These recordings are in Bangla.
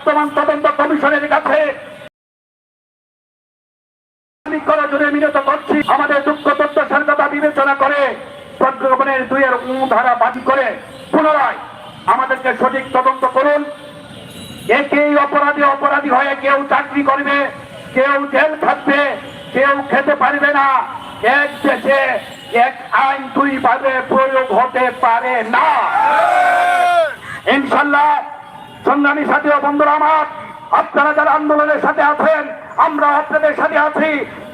বর্তমান তদন্ত কমিশনের কাছে মিনত করছি। আমাদের দুঃখ দুর্দশার কথা বিবেচনা করে প্রজ্ঞাপনের দুইয়ের ধারা বাতিল করে পুনরায় আমাদেরকে সঠিক তদন্ত করুন। একেই অপরাধী অপরাধী হয়ে কেউ চাকরি করবে, কেউ জেল খাটবে, কেউ খেতে পারবে না। এক দেশে এক আইন দুই ভাবে প্রয়োগ হতে পারে না। ইনশাল্লাহ সংগ্রামী সাথী বন্ধুরা আমার, আপনারা যারা আন্দোলনের সাথে আছেন, আমরা আপনাদের সাথে আছি।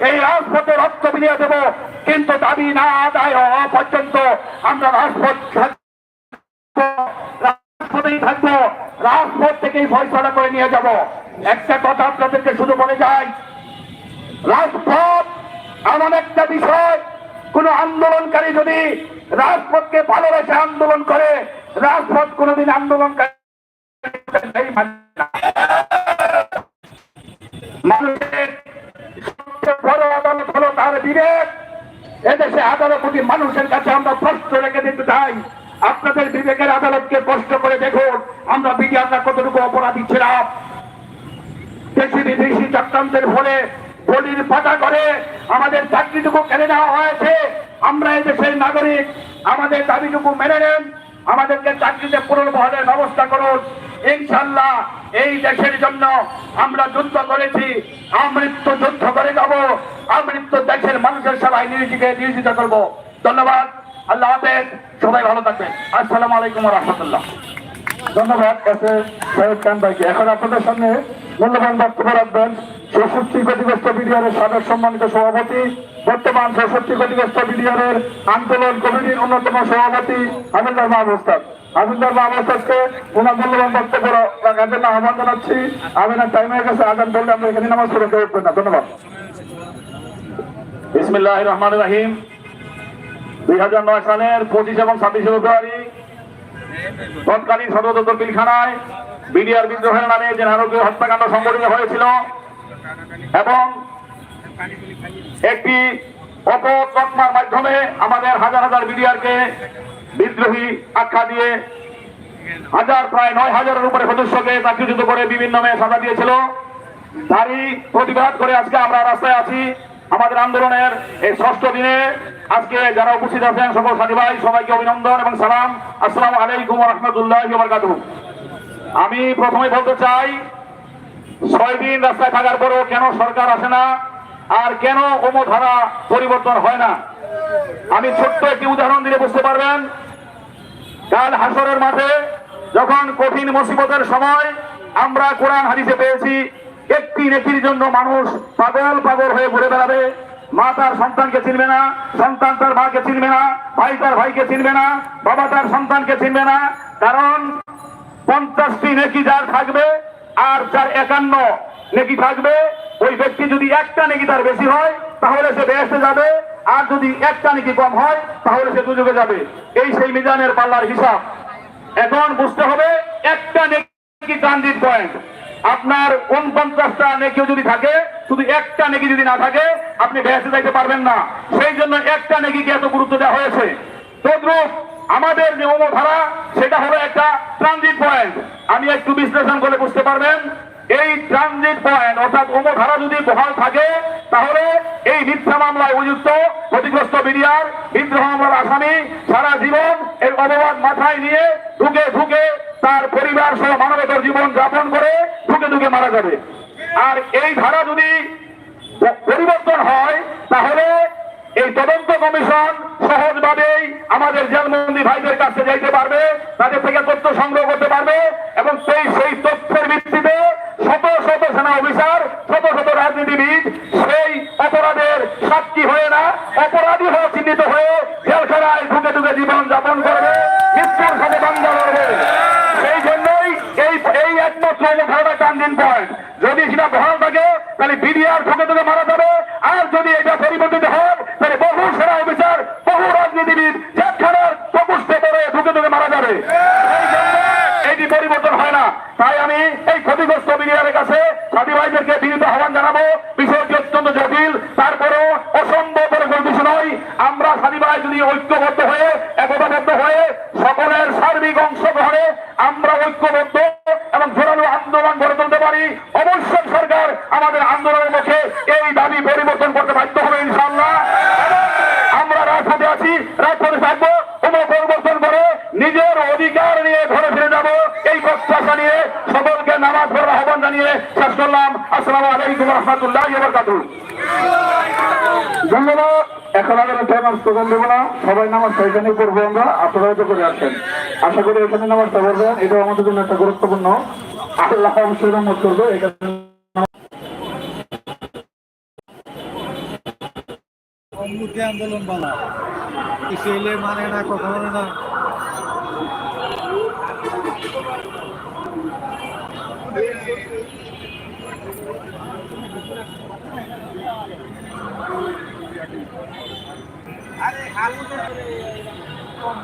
এই রাজপথে রক্ত বিলিয়ে দেব, কিন্তু দাবি না আদায় হওয়া পর্যন্ত আমরা রাজপথ রাজপথেই থাকব, রাজপথ থেকেই ফয়সলা করে নিয়ে যাব। একটা কথা আপনাদেরকে শুধু বলে যাই, রাজপথ এমন একটা বিষয়, কোন আন্দোলনকারী যদি রাজপথকে ভালোবেসে আন্দোলন করে, রাজপথ কোনোদিন আন্দোলনকারী না। মানুষের বড় আদালত আপনাদের বিবেকের আদালতকে প্রশ্ন করে দেখুন, আমরা বিজ্ঞানরা কতটুকু অপরাধী ছিলাম। দেশি বিদেশি চক্রান্তের ফলে বলির পাতা করে আমাদের চাকরিটুকু কেড়ে নেওয়া হয়েছে। আমরা এই দেশের নাগরিক, আমাদের দাবিটুকু মেনে নেন। আমাদেরকে চাকরিতে পুনর্বহালের ব্যবস্থা করুন। ইনশাল্লাহ এই দেশের জন্য আমরা যুদ্ধ করেছি, আমৃত্যু যুদ্ধ করে যাব, আমৃত্যু দেশের মানুষের সবাই নিয়োজিকে নিয়োজিত করব। ধন্যবাদ, আল্লাহ হাফেজ, সবাই ভালো থাকবেন। আসসালামু আলাইকুম রহমতুল্লাহ। ধন্যবাদ ভাইকে। এখন আপনাদের সামনে মূল্যবান বক্তব্য রাখবেন। ষষ্ঠী ক্ষতিগ্রস্ত বিডিআরের সাবেক সম্মানিত সভাপতি, বর্তমান ষষ্ঠী ক্ষতিগ্রস্ত বিডিআরের আন্দোলন কমিটির অন্যতম সভাপতি উস্তাদ আমিনদার মাহবুব উস্তাদকে ওনার মূল্যবান বক্তব্য রাখার জন্য আহ্বান জানাচ্ছি। আমিনার টাইম হয়ে গেছে আজান বললে আমরা এখানে নামাজ পড়ে কেউ উঠবেন না ধন্যবাদ। বিসমিল্লাহ রহমান রাহিম। দুই হাজার নয় সালের পঁচিশ এবং ছাব্বিশে ফেব্রুয়ারি, তৎকালীন সদর দপ্তর পিলখানায় বিডিআর বিদ্রোহের নামে যে নারকীয় হত্যাকাণ্ড সংঘটিত হয়েছিল এবং একটি অপতকমার মাধ্যমে আমাদের হাজার হাজার বিডিআরকে বিদ্রোহী আখ্যা দিয়ে হাজার, প্রায় নয় হাজারের উপরে সদস্যকে চাকরিচ্যুত করে বিভিন্ন মেয়ে সাজা দিয়েছিল। তারই প্রতিবাদ করে আজকে আমরা রাস্তায় আছি। আমাদের আন্দোলনের এই ষষ্ঠ দিনে আজকে যারা উপস্থিত আছেন, সকল সাথী ভাই, সবাইকে অভিনন্দন এবং সালাম। আসসালামু আলাইকুম রহমতুল্লাহ আমি প্রথমে বলতে চাই ছয় দিন রাস্তায় থাকার পরেও কেন সরকার আসে না? আর কেন ধারা পরিবর্তন হয় না? আমি ছোট্ট একটি উদাহরণ দিলে বুঝতে পারবেন। কাল হাসরের মাঠে যখন কঠিন মুসিবতের সময় আমরা কোরআন হাদিসে পেয়েছি, একটি নেকির জন্য মানুষ পাগল পাগল হয়ে ঘুরে বেড়াবে। মা তার সন্তানকে চিনবে না, সন্তান তার মাকে চিনবে না, ভাই তার ভাইকে চিনবে না, বাবা তার সন্তানকে চিনবে না। কারণ পঞ্চাশটি নেকি যার থাকবে আর যার একান্ন নেকি থাকবে, ওই ব্যক্তি যদি একটা নেকি তার বেশি হয়, তাহলে সে বেহেসে যাবে। আর যদি একটা নেকি কম হয়, তাহলে সে দুযোগে যাবে। এই সেই মিজানের পাল্লার হিসাব। এখন বুঝতে হবে, একটা নেকি ট্রানজিট পয়েন্ট আপনার উনপঞ্চাশটা নেকিও যদি থাকে, শুধু একটা নেকি যদি না থাকে, আপনি বেহেসে যাইতে পারবেন না। সেই জন্য একটা নেকিকে এত গুরুত্ব দেওয়া হয়েছে। তদ্রুপ আমাদের যে ধারা সেটা হলো একটা ট্রানজিট পয়েন্ট আমি একটু বিশ্লেষণ করে বুঝতে পারবেন? এই ট্রানজিট পয়েন্ট অর্থাৎ ধারা যদি বহাল থাকে, তাহলে এই মিথ্যা মামলায় অভিযুক্ত ক্ষতিগ্রস্ত বিডিআর, বিদ্রোহ মামলার আসামি, সারা জীবন এর অপবাদ মাথায় নিয়ে ঢুকে ঢুকে তার পরিবার সহ মানবতার জীবন যাপন করে ঢুকে ঢুকে মারা যাবে। আর এই ধারা যদি পরিবর্তন হয়, তাহলে এই তদন্ত কমিশন আমাদের জেলবন্দি ভাইদের কাছে যাইতে পারবে, তাদের থেকে তথ্য সংগ্রহ করতে পারবে এবং সেই সেই তথ্যের ভিত্তিতে শত শত সেনা অফিসার, শত শত রাজনীতিবিদ সেই অপরাধের সাক্ষী হয়ে না, অপরাধী হয়ে চিহ্নিত হয়ে জেলখানায় ঢুকে ঢুকে জীবন যাপন করবে, মৃত্যুর সাথে বাংলা করবে সেই জন্যই এই এই একমাত্র ধারণা টার্নিং পয়েন্ট যদি সেটা বহাল থাকে, তাহলে বিডিআর ঢুকে ঢুকে মারা যাবে আর যদি এটা পরিবর্তিত হয় তাহলে বহু সেনা অফিসার বহু রাজনীতিবিদ জেলখানার প্রকোষ্ঠে পড়ে ঢুকে ঢুকে মারা যাবে এই জন্য এটি পরিবর্তন হয় না তাই আমি এই ক্ষতিগ্রস্ত বিডিআরের কাছে সাথী ভাইদেরকে বিনীত আহ্বান জানাব বিষয়টি অত্যন্ত জটিল তারপরেও অসম্ভব বলে কোনো কিছু নয় আমরা সাথী ভাই যদি ঐক্যবদ্ধ হয়ে, একতাবদ্ধ হয়ে সকলের সার্বিক অংশগ্রহণে আমরা ঐক্যবদ্ধ এবং জোরালো আন্দোলন গড়ে তুলতে পারি। অবশ্যই সরকার আমাদের আন্দোলনের মুখে এই দাবি পরিবর্তন করতে বাধ্য হবে ইনশাল্লাহ আমরা রাজপথে আছি, রাজপথে থাকব, কোনো পরিবর্তন করে নিজের অধিকার নিয়ে ঘরে ফিরে যাব। এই প্রত্যাশা নিয়ে সকলকে নামাজ পড়ার আহ্বান জানিয়ে শেষ করলাম। আসসালামু আলাইকুম রহমতুল্লাহ ধন্যবাদ। এখন আর টাইম আর স্লোগান দেবো না। সবাই নামাজ এখানে করব আমরা, আপনারা হয়তো করে আসেন। আশা করি এখানে নামাজটা করবেন এটাও আমাদের জন্য একটা গুরুত্বপূর্ণ। আল্লাহ অবশ্যই নামাজ করবে, এখানে আন্দোলন বলা। কিছু এলে মানে না কখনো না। কম